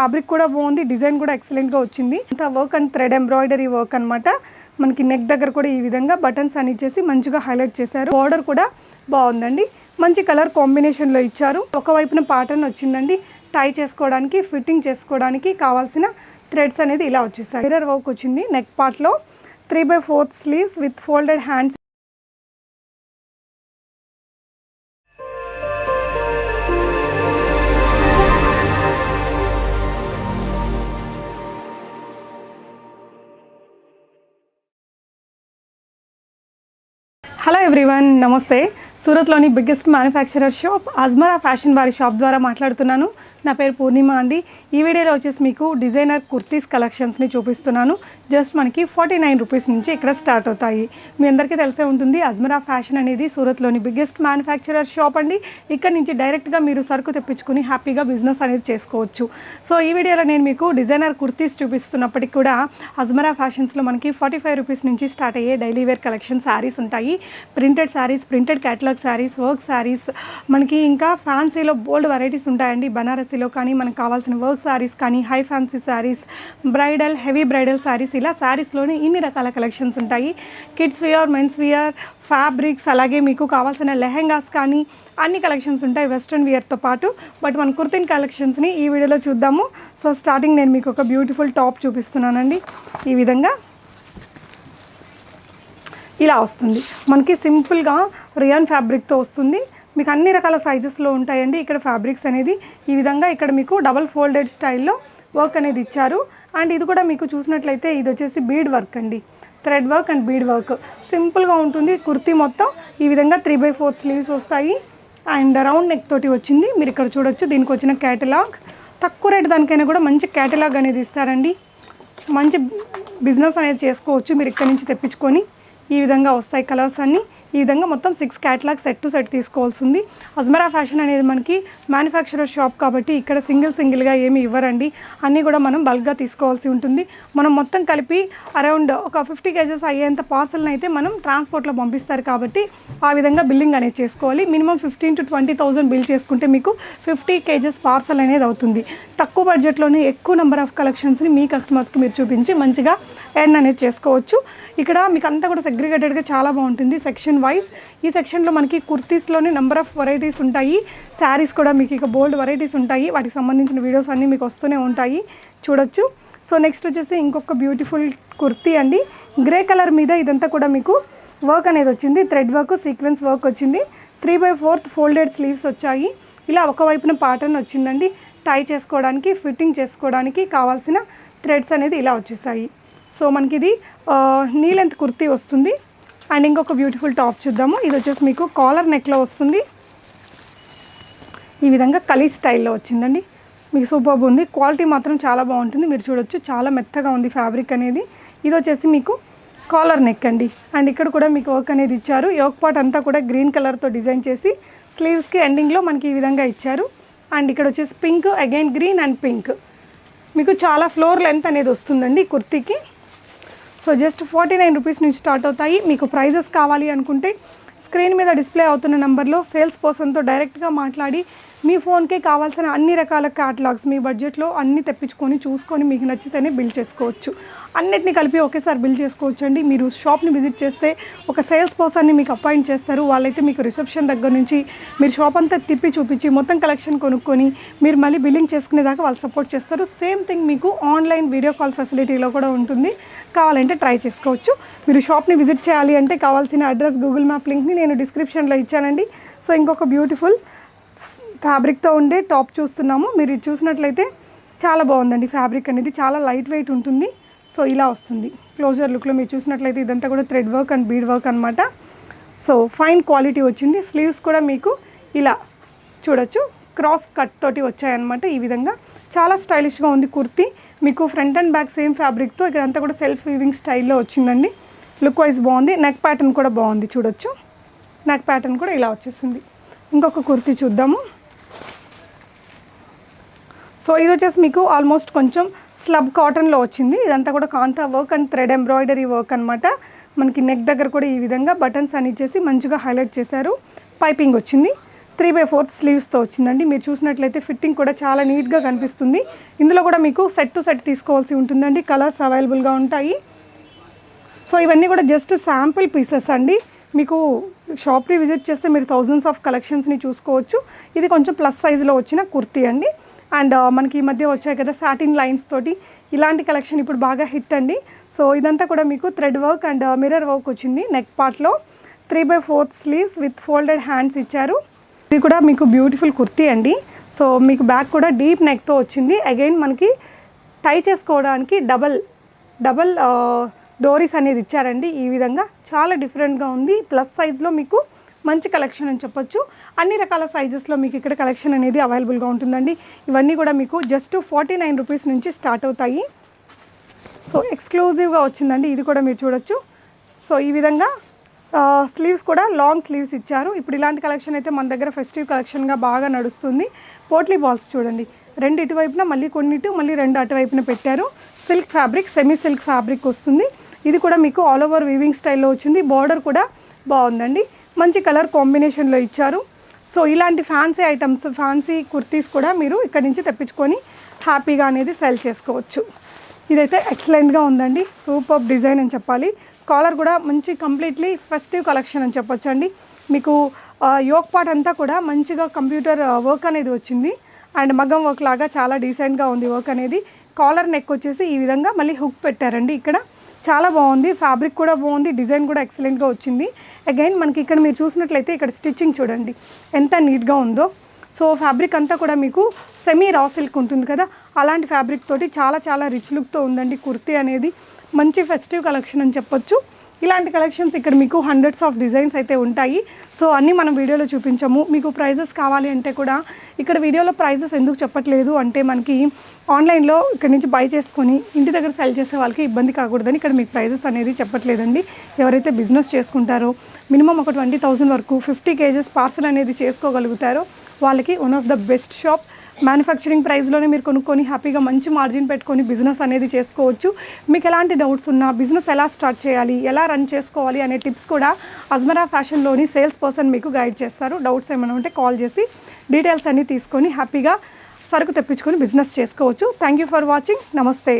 Fabric కూడా బాగుంది design కూడా ఎక్సలెంట్గా వచ్చింది. అంత work and thread embroidery work అనమాట మనకి నెక్ దగ్గర కూడా ఈ విధంగా బటన్స్ అని ఇచ్చేసి మంచిగా హైలైట్ చేశారు. బార్డర్ కూడా బాగుందండి. మంచి కలర్ కాంబినేషన్లో ఇచ్చారు. ఒకవైపున ప్యాటర్న్ వచ్చిందండి. టై చేసుకోవడానికి ఫిట్టింగ్ చేసుకోవడానికి కావాల్సిన థ్రెడ్స్ అనేది ఇలా వచ్చేసాయి. మిరర్ వర్క్ వచ్చింది నెక్ పార్ట్లో. Three by fourth sleeves with folded hands hello everyone నమస్తే సూరత్లోని biggest manufacturer shop Ajmera fashion వారి షాప్ ద్వారా మాట్లాడుతున్నాను. నా పేరు పూర్ణిమ అండి. ఈ వీడియోలో వచ్చేసి మీకు డిజైనర్ కుర్తీస్ కలెక్షన్స్ని చూపిస్తున్నాను. జస్ట్ మనకి ఫార్టీ నైన్ రూపీస్ నుంచి ఇక్కడ స్టార్ట్ అవుతాయి. మీ అందరికీ తెలిసే ఉంటుంది అజ్మరా ఫ్యాషన్ అనేది సూరత్లోని బిగ్గెస్ట్ మ్యానుఫ్యాక్చరర్ షాప్ అండి. ఇక్కడ నుంచి డైరెక్ట్గా మీరు సరుకు తెప్పించుకుని హ్యాపీగా బిజినెస్ అనేది చేసుకోవచ్చు. సో ఈ వీడియోలో నేను మీకు డిజైనర్ కుర్తీస్ చూపిస్తున్నప్పటికీ కూడా అజ్మరా ఫ్యాషన్స్లో మనకి ఫార్టీ ఫైవ్ రూపీస్ నుంచి స్టార్ట్ అయ్యే డైలీ వేర్ కలెక్షన్ శారీస్ ఉంటాయి. Printed saris printed catalogue saris work saris మనకి ఇంకా ఫ్యాన్సీలో బోల్డ్ వెరైటీస్ ఉంటాయండి బనారసీలో కానీ మనకు కావాల్సిన వర్క్ శారీస్ కానీ high fancy saris bridal heavy bridal saris ఇలా శారీస్లోనే ఇన్ని రకాల కలెక్షన్స్ ఉంటాయి. Kids wear men's wear fabrics అలాగే మీకు కావాల్సిన లెహెంగాస్ కానీ అన్ని కలెక్షన్స్ ఉంటాయి వెస్ట్రన్ వియర్తో పాటు. బట్ మన కుర్తిన్ కలెక్షన్స్ని ఈ వీడియోలో చూద్దాము. సో స్టార్టింగ్ నేను మీకు ఒక బ్యూటిఫుల్ టాప్ చూపిస్తున్నానండి. ఈ విధంగా ఇలా వస్తుంది. మనకి సింపుల్గా రియాన్ ఫ్యాబ్రిక్తో వస్తుంది. మీకు అన్ని రకాల సైజెస్లో ఉంటాయండి. ఇక్కడ ఫ్యాబ్రిక్స్ అనేది ఈ విధంగా ఇక్కడ మీకు డబల్ ఫోల్డెడ్ స్టైల్లో వర్క్ అనేది ఇచ్చారు. అండ్ ఇది కూడా మీకు చూసినట్లయితే ఇది వచ్చేసి బీడ్ వర్క్ అండి. Thread work and bead work సింపుల్గా ఉంటుంది. కుర్తీ మొత్తం ఈ విధంగా త్రీ బై ఫోర్ స్లీవ్స్ వస్తాయి. అండ్ రౌండ్ నెక్ తోటి వచ్చింది. మీరు ఇక్కడ చూడొచ్చు. దీనికి వచ్చిన క్యాటలాగ్ తక్కువ రేటు దానికైనా కూడా మంచి క్యాటలాగ్ అనేది ఇస్తారండి. మంచి బిజినెస్ అనేది చేసుకోవచ్చు. మీరు ఇక్కడ నుంచి తెప్పించుకొని. ఈ విధంగా వస్తాయి కలర్స్ అన్నీ. ఈ విధంగా మొత్తం six catalogue set to set తీసుకోవాల్సి ఉంది. అజ్మరా ఫ్యాషన్ అనేది మనకి మ్యానుఫ్యాక్చరర్ షాప్ కాబట్టి ఇక్కడ సింగిల్ సింగిల్గా ఏమి ఇవ్వరండి. అన్నీ కూడా మనం బల్క్గా తీసుకోవాల్సి ఉంటుంది. మనం మొత్తం కలిపి అరౌండ్ ఒక ఫిఫ్టీ కేజెస్ అయ్యేంత పార్సల్ని అయితే మనం ట్రాన్స్పోర్ట్లో పంపిస్తారు కాబట్టి ఆ విధంగా బిల్లింగ్ అనేది చేసుకోవాలి. Minimum fifteen to twenty thousand bill చేసుకుంటే మీకు ఫిఫ్టీ కేజెస్ పార్సల్ అనేది అవుతుంది. తక్కువ బడ్జెట్లోనే ఎక్కువ నెంబర్ ఆఫ్ కలెక్షన్స్ని మీ కస్టమర్స్కి మీరు చూపించి మంచిగా ఎండ్ అనేది చేసుకోవచ్చు. ఇక్కడ మీకు అంతా కూడా సెగ్రిగేటెడ్గా చాలా బాగుంటుంది సెక్షన్ వైజ్ ఈ సెక్షన్లో మనకి కుర్తీస్లోనే నెంబర్ ఆఫ్ వెరైటీస్ ఉంటాయి. శారీస్ కూడా మీకు ఇక బోల్డ్ వెరైటీస్ ఉంటాయి. వాటికి సంబంధించిన వీడియోస్ అన్నీ మీకు వస్తూనే ఉంటాయి. చూడొచ్చు. సో నెక్స్ట్ వచ్చేసి ఇంకొక బ్యూటిఫుల్ కుర్తీ అండి. గ్రే కలర్ మీద ఇదంతా కూడా మీకు వర్క్ అనేది వచ్చింది. థ్రెడ్ వర్క్ సీక్వెన్స్ వర్క్ వచ్చింది. Three by fourth folded sleeves వచ్చాయి. ఇలా ఒకవైపున ప్యాటర్న్ వచ్చిందండి. టై చేసుకోవడానికి ఫిట్టింగ్ చేసుకోవడానికి కావాల్సిన థ్రెడ్స్ అనేది ఇలా వచ్చేసాయి. సో మనకి ఇది నీ లెంత్ కుర్తీ వస్తుంది. అండ్ ఇంకొక బ్యూటిఫుల్ టాప్ చూద్దాము. ఇది వచ్చేసి మీకు కాలర్ నెక్లో వస్తుంది. ఈ విధంగా కలీ స్టైల్లో వచ్చిందండి. మీకు సూపర్బ్ ఉంది. క్వాలిటీ మాత్రం చాలా బాగుంటుంది. మీరు చూడొచ్చు. చాలా మెత్తగా ఉంది ఫ్యాబ్రిక్ అనేది. ఇది వచ్చేసి మీకు కాలర్ నెక్ అండి. అండ్ ఇక్కడ కూడా మీకు వర్క్ అనేది ఇచ్చారు. యోక్ పాట్ అంతా కూడా గ్రీన్ కలర్తో డిజైన్ చేసి స్లీవ్స్కి ఎండింగ్లో మనకి ఈ విధంగా ఇచ్చారు. అండ్ ఇక్కడ వచ్చేసి pink again green and pink. మీకు చాలా ఫ్లోర్ లెంత్ అనేది వస్తుందండి కుర్తీకి. So just forty nine rupees నుంచి స్టార్ట్ అవుతాయి. మీకు ప్రైజెస్ కావాలి అనుకుంటే స్క్రీన్ మీద డిస్ప్లే అవుతున్న నెంబర్లో సేల్స్ పర్సన్తో డైరెక్ట్గా మాట్లాడి మీ ఫోన్కి కావాల్సిన అన్ని రకాల క్యాటలాగ్స్ మీ బడ్జెట్లో అన్ని తెప్పించుకొని చూసుకొని మీకు నచ్చితేనే బిల్ చేసుకోవచ్చు. అన్నిటిని కలిపి ఒకేసారి బిల్ చేసుకోవచ్చు అండి మీరు షాప్ని విజిట్ చేస్తే ఒక సేల్స్ పర్సన్ని మీకు అపాయింట్ చేస్తారు. వాళ్ళైతే మీకు రిసెప్షన్ దగ్గర నుంచి మీరు షాప్ అంతా తిప్పి చూపించి మొత్తం కలెక్షన్ కొనుక్కొని మీరు మళ్ళీ బిల్లింగ్ చేసుకునేదాకా వాళ్ళు సపోర్ట్ చేస్తారు. సేమ్ థింగ్ మీకు ఆన్లైన్ వీడియో కాల్ ఫెసిలిటీలో కూడా ఉంటుంది. కావాలంటే ట్రై చేసుకోవచ్చు. మీరు షాప్ని విజిట్ చేయాలి అంటే కావాల్సిన అడ్రస్ గూగుల్ మ్యాప్ లింక్ని నేను డిస్క్రిప్షన్లో ఇచ్చానండి. సో ఇంకొక బ్యూటిఫుల్ ఫ్యాబ్రిక్తో ఉండే టాప్ చూస్తున్నాము. మీరు ఇది చూసినట్లయితే చాలా బాగుందండి ఫ్యాబ్రిక్ అనేది. చాలా లైట్ వెయిట్ ఉంటుంది. సో ఇలా వస్తుంది. క్లోజర్ లుక్లో మీరు చూసినట్లయితే ఇదంతా కూడా thread work and bead work అనమాట సో ఫైన్ క్వాలిటీ వచ్చింది. స్లీవ్స్ కూడా మీకు ఇలా చూడొచ్చు. క్రాస్ కట్ తోటి వచ్చాయన్నమాట ఈ విధంగా. చాలా స్టైలిష్గా ఉంది కుర్తీ. మీకు ఫ్రంట్ అండ్ బ్యాక్ సేమ్ ఫ్యాబ్రిక్తో ఇదంతా కూడా సెల్ఫ్ వీవింగ్ స్టైల్లో వచ్చిందండి. లుక్ వైజ్ బాగుంది. నెక్ ప్యాటర్న్ కూడా బాగుంది చూడొచ్చు. నెక్ ప్యాటర్న్ కూడా ఇలా వచ్చేసింది. ఇంకొక కుర్తీ చూద్దాము. సో ఇది వచ్చేసి మీకు ఆల్మోస్ట్ కొంచెం స్లబ్ కాటన్లో వచ్చింది. ఇదంతా కూడా kantha work and thread embroidery work అనమాట మనకి నెక్ దగ్గర కూడా ఈ విధంగా బటన్స్ అని ఇచ్చేసి మంచిగా హైలైట్ చేశారు. పైపింగ్ వచ్చింది. త్రీ బై ఫోర్త్ స్లీవ్స్తో వచ్చిందండి. మీరు చూసినట్లయితే ఫిట్టింగ్ కూడా చాలా నీట్గా కనిపిస్తుంది. ఇందులో కూడా మీకు సెట్ టు సెట్ తీసుకోవాల్సి ఉంటుందండి. కలర్స్ అవైలబుల్గా ఉంటాయి. సో ఇవన్నీ కూడా జస్ట్ శాంపుల్ పీసెస్ అండి. మీకు షాప్ని విజిట్ చేస్తే మీరు థౌజండ్స్ ఆఫ్ కలెక్షన్స్ని చూసుకోవచ్చు. ఇది కొంచెం ప్లస్ సైజులో వచ్చిన కుర్తీ అండి. అండ్ మనకి ఈ మధ్య వచ్చాయి కదా సాటిన్ లైన్స్ తోటి. ఇలాంటి కలెక్షన్ ఇప్పుడు బాగా హిట్ అండి. సో ఇదంతా కూడా మీకు thread work and mirror work వచ్చింది నెక్ పార్ట్లో three by fourth sleeves with folded hands ఇచ్చారు. ఇది కూడా మీకు బ్యూటిఫుల్ కుర్తీ అండి. సో మీకు బ్యాక్ కూడా డీప్ నెక్తో వచ్చింది. అగైన్ మనకి టై చేసుకోవడానికి డబల్ డబల్ డోరీస్ అనేది ఇచ్చారండి. ఈ విధంగా చాలా డిఫరెంట్గా ఉంది. ప్లస్ సైజ్లో మీకు మంచి కలెక్షన్ అని చెప్పొచ్చు. అన్ని రకాల సైజెస్లో మీకు ఇక్కడ కలెక్షన్ అనేది అవైలబుల్గా ఉంటుందండి. ఇవన్నీ కూడా మీకు జస్ట్ ఫార్టీ నైన్ రూపీస్ నుంచి స్టార్ట్ అవుతాయి. సో ఎక్స్క్లూజివ్గా వచ్చిందండి. ఇది కూడా మీరు చూడొచ్చు. సో ఈ విధంగా స్లీవ్స్ కూడా లాంగ్ స్లీవ్స్ ఇచ్చారు. ఇప్పుడు ఇలాంటి కలెక్షన్ అయితే మన దగ్గర ఫెస్టివ్ కలెక్షన్గా బాగా నడుస్తుంది. పోట్లీ బాల్స్ చూడండి. రెండు ఇటువైపున మళ్ళీ కొన్నిటి మళ్ళీ రెండు అటువైపున పెట్టారు. Silk fabric semi silk fabric వస్తుంది. ఇది కూడా మీకు ఆల్ ఓవర్ వీవింగ్ స్టైల్లో వచ్చింది. బార్డర్ కూడా బాగుందండి. మంచి కలర్ కాంబినేషన్లో ఇచ్చారు. సో ఇలాంటి ఫ్యాన్సీ ఐటమ్స్ ఫ్యాన్సీ కుర్తీస్ కూడా మీరు ఇక్కడ నుంచి తెప్పించుకొని హ్యాపీగా అనేది సెల్ చేసుకోవచ్చు. ఇదైతే ఎక్సలెంట్గా ఉందండి. సూపర్ డిజైన్ అని చెప్పాలి. కాలర్ కూడా మంచి కంప్లీట్లీ ఫెస్టివ్ కలెక్షన్ అని చెప్పొచ్చు అండి మీకు యోక్ పార్ట్ అంతా కూడా మంచిగా కంప్యూటర్ వర్క్ అనేది వచ్చింది. అండ్ మగ్గం వర్క్ లాగా చాలా డీసెంట్గా ఉంది వర్క్ అనేది. కాలర్ నెక్ వచ్చేసి ఈ విధంగా మళ్ళీ హుక్ పెట్టారండి ఇక్కడ. చాలా బాగుంది. ఫ్యాబ్రిక్ కూడా బాగుంది. డిజైన్ కూడా ఎక్సలెంట్గా వచ్చింది. అగైన్ మనకి ఇక్కడ మీరు చూసినట్లయితే ఇక్కడ స్టిచ్చింగ్ చూడండి. ఎంత నీట్గా ఉందో. సో ఫ్యాబ్రిక్ అంతా కూడా మీకు సెమీ రా సిల్క్ ఉంటుంది కదా. అలాంటి ఫ్యాబ్రిక్ తోటి చాలా చాలా రిచ్ లుక్తో ఉందండి కుర్తీ అనేది. మంచి ఫెస్టివ్ కలెక్షన్ అని చెప్పొచ్చు. ఇలాంటి కలెక్షన్స్ ఇక్కడ మీకు హండ్రెడ్స్ ఆఫ్ డిజైన్స్ అయితే ఉంటాయి. సో అన్నీ మనం వీడియోలో చూపించాము. మీకు ప్రైజెస్ కావాలి అంటే కూడా ఇక్కడ వీడియోలో ప్రైజెస్ ఎందుకు చెప్పట్లేదు అంటే మనకి ఆన్లైన్లో ఇక్కడ నుంచి బై చేసుకొని ఇంటి దగ్గర సెల్ చేసే వాళ్ళకి ఇబ్బంది కాకూడదని ఇక్కడ మీకు ప్రైజెస్ అనేది చెప్పట్లేదండి. ఎవరైతే బిజినెస్ చేసుకుంటారో మినిమం ఒక ట్వంటీ థౌజండ్ వరకు ఫిఫ్టీ కేజెస్ పార్సల్ అనేది చేసుకోగలుగుతారో వాళ్ళకి one of the best shop manufacturing ప్రైస్లోనే మీరు కొనుక్కొని హ్యాపీగా మంచి మార్జిన్ పెట్టుకొని బిజినెస్ అనేది చేసుకోవచ్చు. మీకు ఎలాంటి డౌట్స్ ఉన్నా బిజినెస్ ఎలా స్టార్ట్ చేయాలి ఎలా రన్ చేసుకోవాలి అనే టిప్స్ కూడా అజ్మరా ఫ్యాషన్లోని సేల్స్ పర్సన్ మీకు గైడ్ చేస్తారు. డౌట్స్ ఏమైనా ఉంటే కాల్ చేసి డీటెయిల్స్ అన్నీ తీసుకొని హ్యాపీగా సరుకు తెప్పించుకొని బిజినెస్ చేసుకోవచ్చు. థ్యాంక్ యూ ఫర్ వాచింగ్ నమస్తే